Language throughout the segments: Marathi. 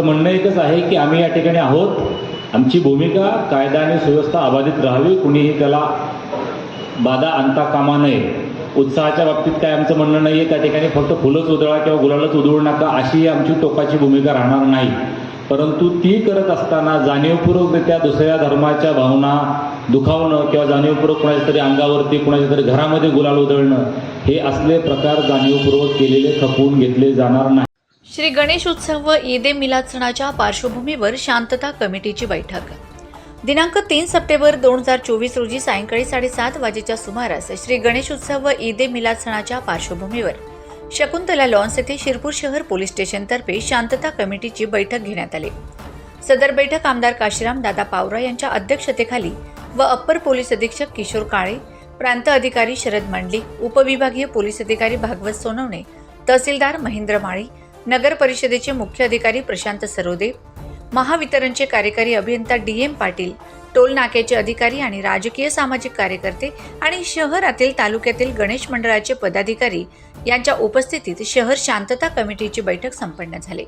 तर म्हणणं एकच आहे की आम्ही या ठिकाणी आहोत. आमची भूमिका कायदा आणि सुव्यवस्था अबाधित राहावी. कुणीही त्याला बाधा आणता कामा नये. उत्साहाच्या बाबतीत काय आमचं म्हणणं नाही आहे त्या ठिकाणी फक्त फुलंच उधळा किंवा गुलालच उधळू नका अशी आमची टोकाची भूमिका राहणार नाही. परंतु ती करत असताना जाणीवपूर्वकरित्या दुसऱ्या धर्माच्या भावना दुखावणं किंवा जाणीवपूर्वक कुणाच्या तरी अंगावरती कुणाच्या तरी घरामध्ये गुलाल उधळणं हे असले प्रकार जाणीवपूर्वक केलेले खपवून घेतले जाणार नाही. श्री गणेश उत्सव व ईद ए मिलाद सणाच्या पार्श्वभूमीवर शांतता कमिटीची बैठक. दिनांक तीन सप्टेंबर दोन हजार चोवीस रोजी सायंकाळी साडेसात वाजेच्या सुमारास श्री गणेश उत्सव व ईद ए मिलाद सणाच्या पार्श्वभूमीवर शकुंतला लॉन्स येथे शिरपूर शहर पोलीस स्टेशनतर्फे शांतता कमिटीची बैठक घेण्यात आली. सदर बैठक आमदार काशीराम दादा पावरा यांच्या अध्यक्षतेखाली व अप्पर पोलीस अधीक्षक किशोर काळे प्रांत अधिकारी शरद मंडलिक उपविभागीय पोलीस अधिकारी भागवत सोनवणे तहसीलदार महेंद्र माळी नगर परिषदेचे मुख्य अधिकारी प्रशांत सरोदे महावितरणचे कार्यकारी अभियंता डी एम पाटील टोल नाक्याचे अधिकारी आणि राजकीय सामाजिक कार्यकर्ते आणि शहरातील तालुक्यातील गणेश मंडळाचे पदाधिकारी यांच्या उपस्थितीत शहर शांतता कमिटीची बैठक संपन्न झाली.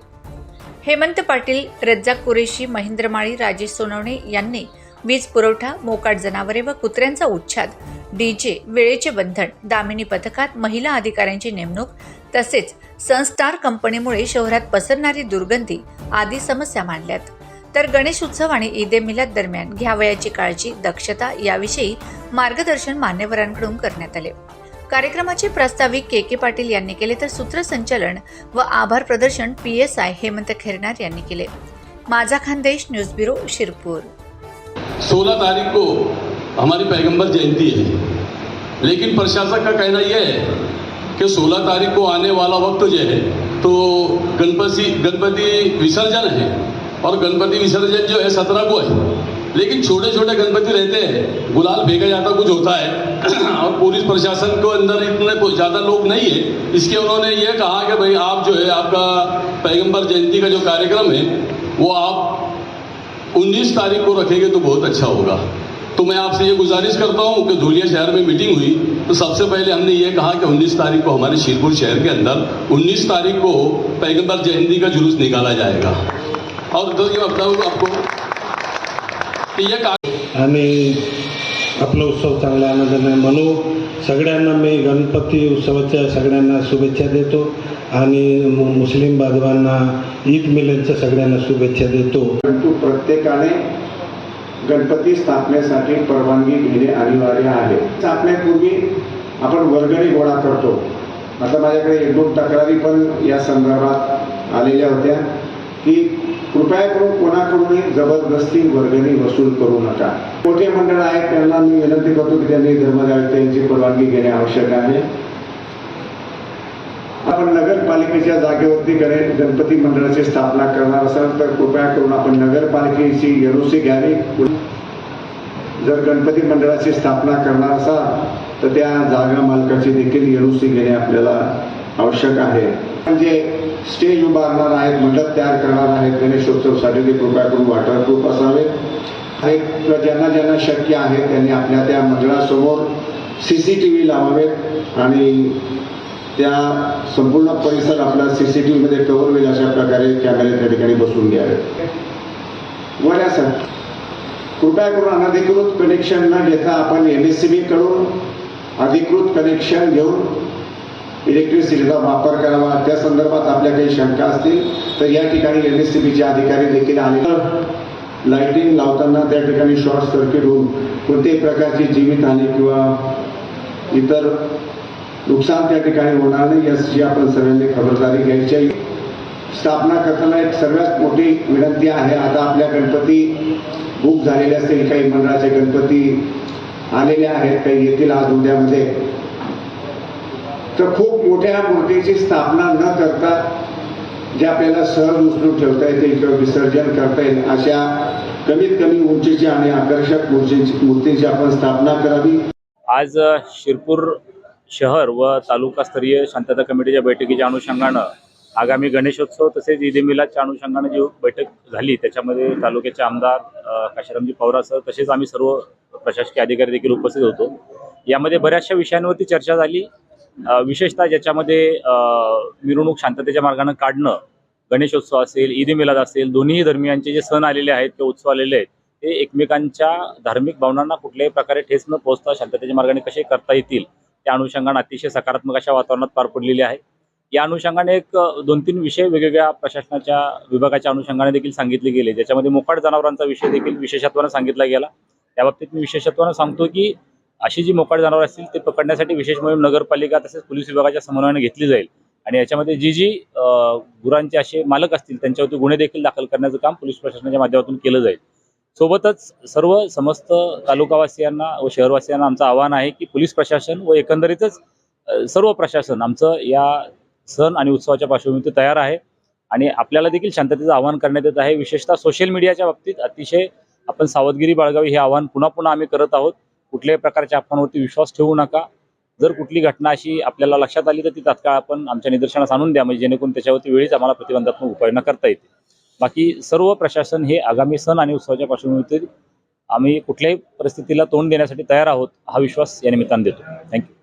हेमंत पाटील रज्जाक कुरेशी महेंद्र माळी राजेश सोनवणे यांनी वीज पुरवठा मोकाट जनावरे व कुत्र्यांचा उच्छाद डीजे वेळेचे बंधन दामिनी पथकात महिला अधिकाऱ्यांची नेमणूक तसेच सनस्टार कंपनीमुळे शहरात पसरणारी दुर्गंधी आदी समस्या मांडल्यात. तर गणेश उत्सव आणि ईद ए मिलाद दरम्यान घ्यावयाची काळजी दक्षता याविषयी मार्गदर्शन मान्यवरांकडून करण्यात आले. कार्यक्रमाचे प्रास्ताविक के के पाटील यांनी केले तर सूत्रसंचालन व आभार प्रदर्शन P S I Hemant Khernar यांनी केले. माझा खानदेश न्यूज ब्युरो शिरपूर. 16 तारीख को हमारी पैगंबर जयंती है। लेकिन प्रशासक का कहना यह है कि 16 तारीख को आने वाला वक्त जो है तो गणपति गणपति विसर्जन है और गणपति विसर्जन जो है सत्रह को है। लेकिन छोटे छोटे गणपति रहते हैं, गुलाल फेंका जाता कुछ होता है। और पुलिस प्रशासन को अंदर इतने ज़्यादा लोग नहीं है। इसके उन्होंने ये कहा कि भाई आप जो है, आपका पैगंबर जयंती का जो कार्यक्रम है, वो आप 19 तारीख को रखेंगे तो बहुत अच्छा होगा। तो मैं आपसे ये गुजारिश करता हूँ कि धुलिया शहर में मीटिंग हुई तो सबसे पहले हमने ये कहा कि 19 तारीख को हमारे शिरपुर शहर के अंदर 19 तारीख को पैगंबर जयंती का जुलूस निकाला जाएगा। और तो ये बताऊँ आपको कि ये आणि आपला उत्सव चांगल्या आनंदाने म्हणू सगळ्यांना मी गणपती उत्सवाच्या सगळ्यांना शुभेच्छा देतो। आणि मुस्लिम बांधवांना ईद मिलनच्या सगळ्यांना शुभेच्छा देतो। परंतु प्रत्येकाने गणपती स्थापनेसाठी परवानगी घेणे अनिवार्य आहे. स्थापनेपूर्वी आपण वर्गणी गोळा करतो. आता माझ्याकडे एक दोन तक्रारी पण या संदर्भात आलेल्या होत्या की कृपया करून कोणाकडूनही जबरदस्ती वर्गणी वसूल करू नका. मोठे मंडळ आहेत त्यांना मी विनंती करतो की त्यांनी धर्मदायित्यांची परवानगी घेणे आवश्यक आहे. आपण नगरपालिकेच्या जागेवरती गणेश गणपती मंडळाची स्थापना करणार असाल तर कृपया करून आपण नगरपालिकेची एनओसी घ्यावी. जर गणपती मंडळाची स्थापना करणार असाल तर त्या जागा मालकाची देखील एनओसी घेणे आपल्याला आवश्यक आहे. म्हणजे स्टेज उभारणार आहेत मंडप तयार करणार आहेत गणेशोत्सवसाठी ते कृपया करून वॉटरप्रूफ असावे आणि ज्यांना ज्यांना शक्य आहे त्यांनी आपल्या त्या मंडळासमोर सी सी टी व्ही लावावेत आणि त्या संपूर्ण परिसर आपला सी सी टी व्हीमध्ये कव्हर होईल अशा प्रकारे कॅमेरे त्या ठिकाणी बसवून घ्यावे वड्या सर कृपया करून अनधिकृत कनेक्शन न घेता आपण एम एस सी बी कडून अधिकृत कनेक्शन घेऊन इलेक्ट्रिसिटीचा वापर करावा. त्या संदर्भात आपल्या काही शंका असतील तर या ठिकाणी एम एस सी बीचे अधिकारी देखील आले. लाइटिंग लावताना त्या ठिकाणी शॉर्ट सर्किट होऊन कोणत्याही प्रकारची जीवितहानी किंवा इतर नुकसान त्या ठिकाणी होणार नाही याची आपण सर्वांनी खबरदारी घ्यायची आहे. स्थापना करताना एक सगळ्यात मोठी विनंती आहे. आता आपल्या गणपती बुक झालेले असतील काही मंडळाचे गणपती आलेले आहेत काही येतील आज उद्यामध्ये. तर खूप मोठ्या मूर्तीची स्थापना न करता जे आपल्याला सहज उचलून ठेवता येतील किंवा विसर्जन करता येईल अशा कमीत कमी उंचीची आणि आकर्षक मूर्तींची मूर्तींची आपण स्थापना करावी. आज शिरपूर शहर व तालुकास्तरीय शांतता कमिटीच्या बैठकीच्या अनुषंगानं आगामी गणेशोत्सव तसेच ईद मिलादच्या अनुषंगानं जी बैठक झाली त्याच्यामध्ये तालुक्याचे आमदार अ, काशीरामजी पवारासह तसेच आम्ही सर्व प्रशासकीय अधिकारी देखील उपस्थित होतो. यामध्ये बऱ्याचशा विषयांवरती चर्चा झाली. विशेषतः ज्याच्यामध्ये मिरवणूक शांततेच्या मार्गानं काढणं गणेशोत्सव असेल ईद मिलाद असेल दोन्ही धर्मियांचे जे सण आलेले आहेत किंवा उत्सव आलेले आहेत ते एकमेकांच्या धार्मिक भावनांना कुठल्याही प्रकारे ठेच न पोहोचता शांततेच्या मार्गाने कसे करता येतील त्या अनुषंगाने अतिशय सकारात्मक अशा वातावरणात पार पडलेली आहे. या अनुषंगाने एक दोन तीन विषय वेगवेगळ्या प्रशासनाच्या विभागाच्या अनुषंगाने देखील सांगितले गेले. ज्याच्यामध्ये मोकाट जनावरांचा विषय देखील विशेषत्वानं सांगितला गेला. त्या बाबतीत मी विशेषत्वानं सांगतो की अशी जी मोकाट जनावर असतील ते पकडण्यासाठी विशेष मोहीम नगरपालिका तसेच पोलीस विभागाच्या समन्वयाने घेतली जाईल. आणि याच्यामध्ये जी जी गुरांचे असे मालक असतील त्यांच्यावरती गुन्हे देखील दाखल करण्याचं काम पोलीस प्रशासनाच्या माध्यमातून केलं जाईल. सोबतच सर्व समस्त तालुकावासियांना व शहरवासियांना आमचं आव्हान आहे की पोलीस प्रशासन व एकंदरीतच सर्व प्रशासन आमचं या सण आणि उत्सवाच्या पार्श्वभूमीवर तयार आहे आणि आपल्याला देखील शांततेचं आवाहन करण्यात येत आहे. विशेषतः सोशल मीडियाच्या बाबतीत अतिशय आपण सावधगिरी बाळगावी हे आव्हान पुन्हा पुन्हा आम्ही करत आहोत. कुठल्याही प्रकारच्या अफवांवरती विश्वास ठेवू नका. जर कुठली घटना अशी आपल्याला लक्षात आली तर ती तात्काळ आपण आमच्या निदर्शनास आणून द्या. म्हणजे जेणेकरून त्याच्यावरती वेळीच आम्हाला प्रतिबंधात्मक उपाययोजना करता येते बाकी सर्व प्रशासन हे आगामी सण आणि उत्सवाच्या पार्श्वभूमीवर आम्ही कुठल्याही परिस्थितीला तोंड देण्यासाठी तयार आहोत हा विश्वास या निमित्तानं देतो. थँक्यू